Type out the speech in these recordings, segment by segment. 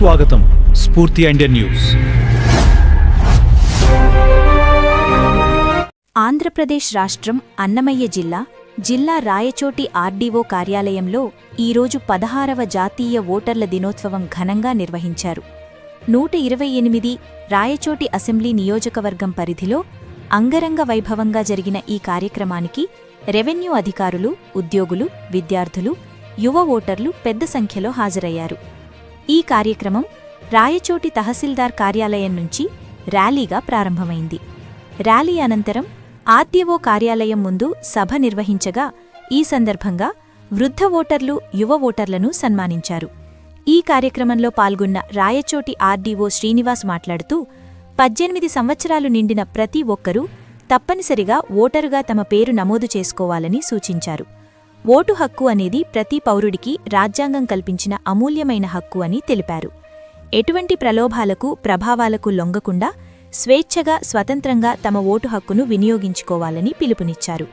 స్వాగతం స్ఫూర్తి Indian news. Andhra Pradesh రాష్ట్రం అన్నమయ్య జిల్లా జిల్లా రాయచోటి ఆర్డీఓ కార్యాలయంలో ఈరోజు పదహారవ జాతీయ ఓటర్ల దినోత్సవం ఘనంగా నిర్వహించారు. నూట ఇరవై ఎనిమిది రాయచోటి అసెంబ్లీ నియోజకవర్గం పరిధిలో అంగరంగ వైభవంగా జరిగిన ఈ కార్యక్రమానికి రెవెన్యూ అధికారులు ఉద్యోగులు విద్యార్థులు యువ ఓటర్లు పెద్ద సంఖ్యలో హాజరయ్యారు. ఈ కార్యక్రమం రాయచోటి తహసీల్దార్ కార్యాలయం నుంచి ర్యాలీగా ప్రారంభమైంది. ర్యాలీ అనంతరం ఆర్డీఓ కార్యాలయం ముందు సభ నిర్వహించగా ఈ సందర్భంగా వృద్ధ ఓటర్లు యువ ఓటర్లను సన్మానించారు. ఈ కార్యక్రమంలో పాల్గొన్న రాయచోటి ఆర్డీఓ శ్రీనివాస్ మాట్లాడుతూ పద్దెనిమిది సంవత్సరాలు నిండిన ప్రతి ఒక్కరూ తప్పనిసరిగా ఓటరుగా తమ పేరు నమోదు చేసుకోవాలని సూచించారు. ఓటు హక్కు అనేది ప్రతి పౌరుడికి రాజ్యాంగం కల్పించిన అమూల్యమైన హక్కు అని తెలిపారు. ఎటువంటి ప్రలోభాలకు ప్రభావాలకు లొంగకుండా స్వేచ్ఛగా స్వతంత్రంగా తమ ఓటు హక్కును వినియోగించుకోవాలని పిలుపునిచ్చారు.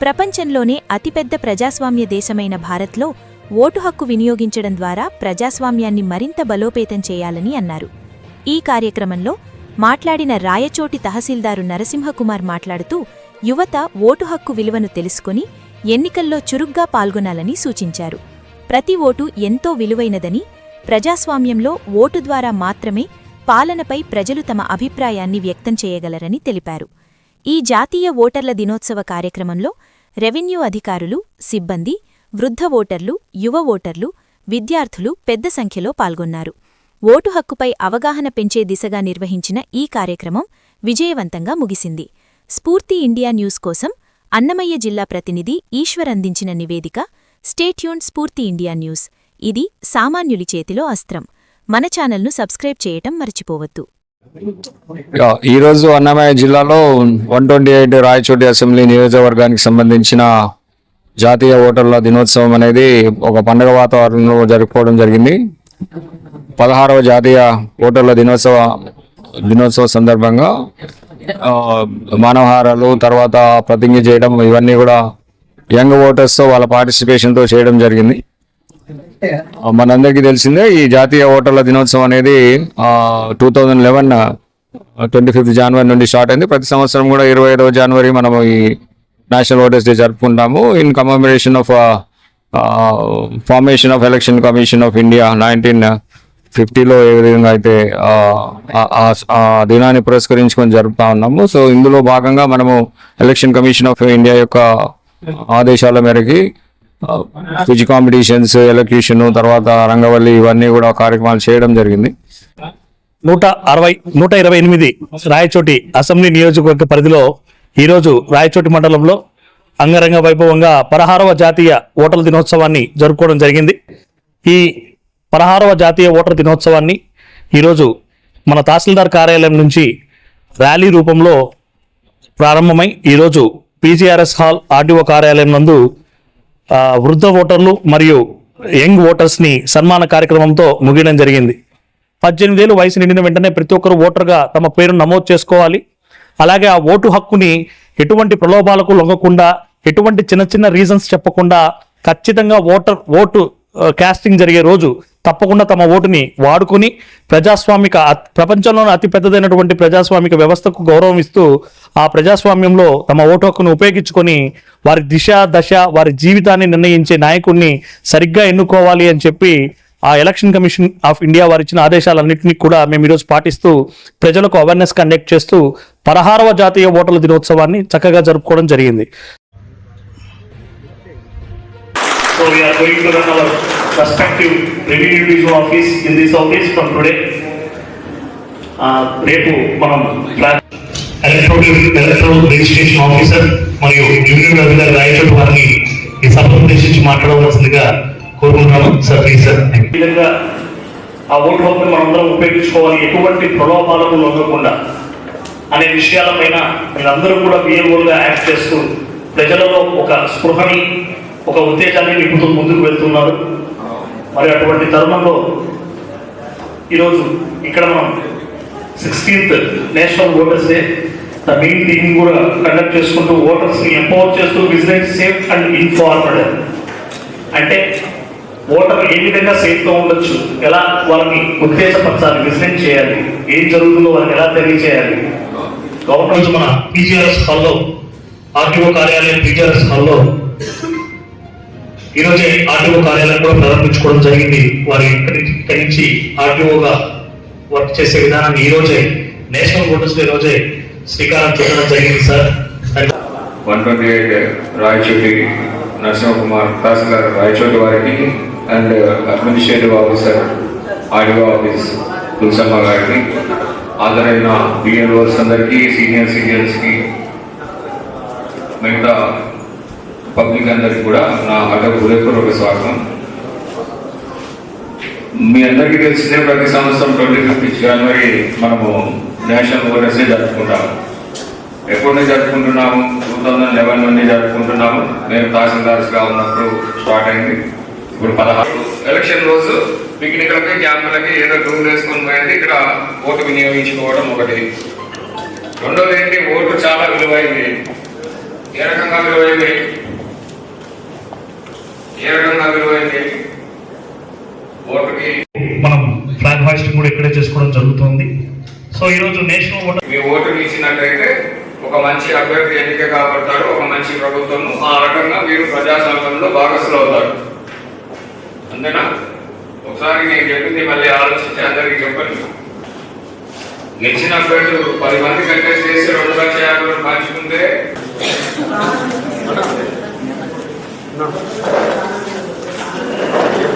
ప్రపంచంలోనే అతిపెద్ద ప్రజాస్వామ్య దేశమైన భారత్లో ఓటు హక్కు వినియోగించడం ద్వారా ప్రజాస్వామ్యాన్ని మరింత బలోపేతం చేయాలని అన్నారు. ఈ కార్యక్రమంలో మాట్లాడిన రాయచోటి తహసీల్దారు నరసింహకుమార్ మాట్లాడుతూ యువత ఓటు హక్కు విలువను తెలుసుకుని ఎన్నికల్లో చురుగ్గా పాల్గొనాలని సూచించారు. ప్రతి ఓటు ఎంతో విలువైనదని ప్రజాస్వామ్యంలో ఓటు ద్వారా మాత్రమే పాలనపై ప్రజలు తమ అభిప్రాయాన్ని వ్యక్తం చేయగలరని తెలిపారు. ఈ జాతీయ ఓటర్ల దినోత్సవ కార్యక్రమంలో రెవెన్యూ అధికారులు సిబ్బంది వృద్ధ ఓటర్లు యువ ఓటర్లు విద్యార్థులు పెద్ద సంఖ్యలో పాల్గొన్నారు. ఓటు హక్కుపై అవగాహన పెంచే దిశగా నిర్వహించిన ఈ కార్యక్రమం విజయవంతంగా ముగిసింది. స్ఫూర్తి ఇండియా న్యూస్ కోసం అన్నమయ్య జిల్లా ప్రతినిధి ఈశ్వర్ అందించిన నివేదిక స్టేట్యూన్ స్ఫూర్తి ఇండియా న్యూస్. ఇది సామాన్యుడి చేతిలో అస్త్రం. మన ఛానల్ను సబ్స్క్రైబ్ చేయటం మర్చిపోవద్దు. ఈరోజు అన్నమయ్య జిల్లాలో one twenty eight Rayachoti assembly నియోజకవర్గానికి సంబంధించిన జాతీయ ఓటర్ల దినోత్సవం అనేది ఒక పండుగ వాతావరణంలో జరుపుకోవడం జరిగింది. పదహారవ జాతీయ ఓటర్ల దినోత్సవ దినోత్సవ సందర్భంగా మానవహారాలు తర్వాత ప్రతిజ్ఞ చేయడం ఇవన్నీ కూడా యంగ్ ఓటర్స్తో వాళ్ళ పార్టిసిపేషన్తో చేయడం జరిగింది. మనందరికీ తెలిసిందే ఈ జాతీయ ఓటర్ల దినోత్సవం అనేది two thousand eleven twenty fifth జనవరి నుండి స్టార్ట్ అయింది. ప్రతి సంవత్సరం కూడా ఇరవై ఐదవ జనవరి మనము ఈ నేషనల్ ఓటర్స్ డే జరుపుకుంటాము. In commemoration of formation of election commission of India nineteen ఫిఫ్టీలో ఏ విధంగా అయితే ఆ, దినాన్ని పురస్కరించుకొని జరుపుతా ఉన్నాము సో ఇందులో భాగంగా మనము ఎలక్షన్ కమిషన్ ఆఫ్ ఇండియా యొక్క ఆదేశాల మేరకి క్విజ్ కాంపిటీషన్స్ ఎలక్యూషన్ తర్వాత రంగవల్లి ఇవన్నీ కూడా కార్యక్రమాలు చేయడం జరిగింది. నూట అరవై నూట ఇరవై ఎనిమిది రాయచోటి అసెంబ్లీ నియోజకవర్గ పరిధిలో ఈరోజు రాయచోటి మండలంలో అంగరంగ వైభవంగా పదహారవ జాతీయ ఓటర్ల దినోత్సవాన్ని జరుపుకోవడం జరిగింది. ఈ పదహారవ జాతీయ ఓటర్ దినోత్సవాన్ని ఈరోజు మన తహసీల్దార్ కార్యాలయం నుంచి ర్యాలీ రూపంలో ప్రారంభమై ఈరోజు పీజీఆర్ఎస్ హాల్ ఆర్డీఓ కార్యాలయం నందు వృద్ధ ఓటర్లు మరియు యంగ్ ఓటర్స్ని సన్మాన కార్యక్రమంతో ముగియడం జరిగింది. పద్దెనిమిది ఏళ్ళు వయసు నిండిన వెంటనే ప్రతి ఒక్కరు ఓటర్గా తమ పేరు నమోదు చేసుకోవాలి. అలాగే ఆ ఓటు హక్కుని ఎటువంటి ప్రలోభాలకు లొంగకుండా ఎటువంటి చిన్న చిన్న రీజన్స్ చెప్పకుండా ఖచ్చితంగా ఓటర్ ఓటు కాస్టింగ్ జరిగే రోజు తప్పకుండా తమ ఓటుని వాడుకొని ప్రజాస్వామిక ప్రపంచంలోనే అతి పెద్దదైనటువంటి ప్రజాస్వామిక వ్యవస్థకు గౌరవం ఇస్తూ ఆ ప్రజాస్వామ్యంలో తమ ఓటు హక్కును ఉపయోగించుకొని వారి దిశ దశ వారి జీవితాన్ని నిర్ణయించే నాయకుడిని సరిగ్గా ఎన్నుకోవాలి అని చెప్పి ఆ ఎలక్షన్ కమిషన్ ఆఫ్ ఇండియా వారు ఇచ్చిన ఆదేశాలన్నింటినీ కూడా మేము ఈరోజు పాటిస్తూ ప్రజలకు అవేర్నెస్ కండక్ట్ చేస్తూ పదహారవ జాతీయ ఓటర్ల దినోత్సవాన్ని చక్కగా జరుపుకోవడం జరిగింది. So we are going to run our respective revenue division office in this office from today. Uh, రేపు మనం ఎలక్ట్రానిక్ ఎలక్ట్రానిక్ రిజిస్ట్రేషన్ ఆఫీసర్ మరియు యూనియన్ అధికారి రాయచోటి వారిని ఈ సభను ఉద్దేశించి మాట్లాడవలసిందిగా కోరుకుంటున్నాను. సార్ ప్లీజ్ సార్ ఈ విధంగా ఆ ఓటు హక్కును మనందరం ఉపయోగించుకోవాలి. ఎటువంటి ప్రలోభాలకు లొంగకుండా అనే విషయాలపైన మీరందరూ కూడా బిఎల్ఓలుగా యాక్ట్ చేస్తూ ప్రజలలో ఒక స్పృహని ఒక ఉత్తేజాన్ని నింపుతూ ముందుకు వెళ్తున్నారు. మరి అటువంటి తరుణంలో ఈరోజు ఇక్కడ మనం sixteenth national voters day the main theme కూడా కండక్ట్ చేసుకుంటూ ఓటర్స్ని ఎంపవర్ చేస్తూ విజిలెంట్ సేఫ్ అండ్ ఇన్ఫార్మడ్ అంటే ఓటర్ ఏ విధంగా సేఫ్గా ఉండొచ్చు? ఎలా వాళ్ళని ఉత్తేజపరచాలి బిజినెస్ చేయాలి. ఏం జరుగుతుందో వాళ్ళకి ఎలా తెలియజేయాలి గవర్నమెంట్ మన పీజీఆర్ఎస్ హాల్లో ఆర్టీఓ కార్యాలయం పీజీఆర్ఎస్ హాల్లో ఈరోజే ఆర్టీఓ కార్యాలయం కూడా ప్రారంభించుకోవడం జరిగింది. వారి ఇక్కడి నుంచి- ఆర్టీఓగా వర్క్ చేసే విధానాన్ని ఈరోజే నేషనల్ ఓటర్స్ డే రోజే శ్రీకారం చుట్టడం జరిగింది sir. One twenty eight Rayachoti Narasimhakumar tahsildar Rayachoti వారికి and administrative officer audio office Tulasamma గారికి హాజరైన బిఎల్ఓస్ అందరికీ సీనియర్ సిటిజన్స్కి మిగతా పబ్లిక్ అందరికి కూడా నా అడ్డ హృదయపూర్వక స్వాగతం. మీ అందరికీ తెలిసిందే ప్రతి సంవత్సరం ట్వంటీ ఫిఫ్త్ జనవరి మనము నేషనల్ ఓటర్స్ డే జరుపుకుంటాము. ఎప్పటి నుంచి జరుపుకుంటున్నాము? టూ థౌజండ్ లెవెన్ నుండి జరుపుకుంటున్నాము. నేను తహసీల్దార్స్గా ఉన్నప్పుడు స్టార్ట్ అయింది. ఇప్పుడు పదహారు ఎలక్షన్ రోజు పిక్నిక్లకి క్యాంపులకి ఏదో టూర్ వేసుకొని పోయింది. ఇక్కడ ఓటు వినియోగించుకోవడం ఒకటి. రెండోది ఏంటి? ఓటు చాలా విలువైంది. ఏ రకంగా విలువైంది? ఏ రకంగా విలువైంది ఓటుకి మనం ఫ్లాగ్ హాయిస్టింగ్ కూడా ఇక్కడే చేసుకోవడం జరుగుతుంది. సో ఈరోజు నేషనల్ ఓటర్ మీ ఓటు ఇచ్చినట్టయితే ఒక మంచి అభ్యర్థి ఎన్నిక కాబడతారు ఒక మంచి ప్రభుత్వం. ఆ రకంగా మీరు ప్రజాస్వామ్యంలో భాగస్వాములు అవుతారు. అంతేనా? ఒకసారి నేను చెప్పింది మళ్ళీ ఆలోచించి అందరికీ చెప్పండి. గెలిచిన అభ్యర్థులు పది మంది కంటెస్ట్ చేసి రెండు లక్షల యాభై పంచుకుంటే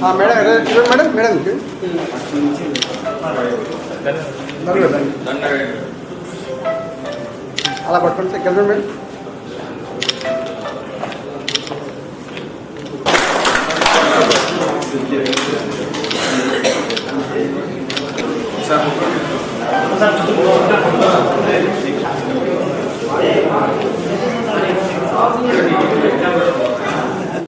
हाँ मैडम अरे, मैडम मैडम क्यों? దండలు దండలు. దండగా అలా పట్టుకుంటే కలిపి మేడం సార్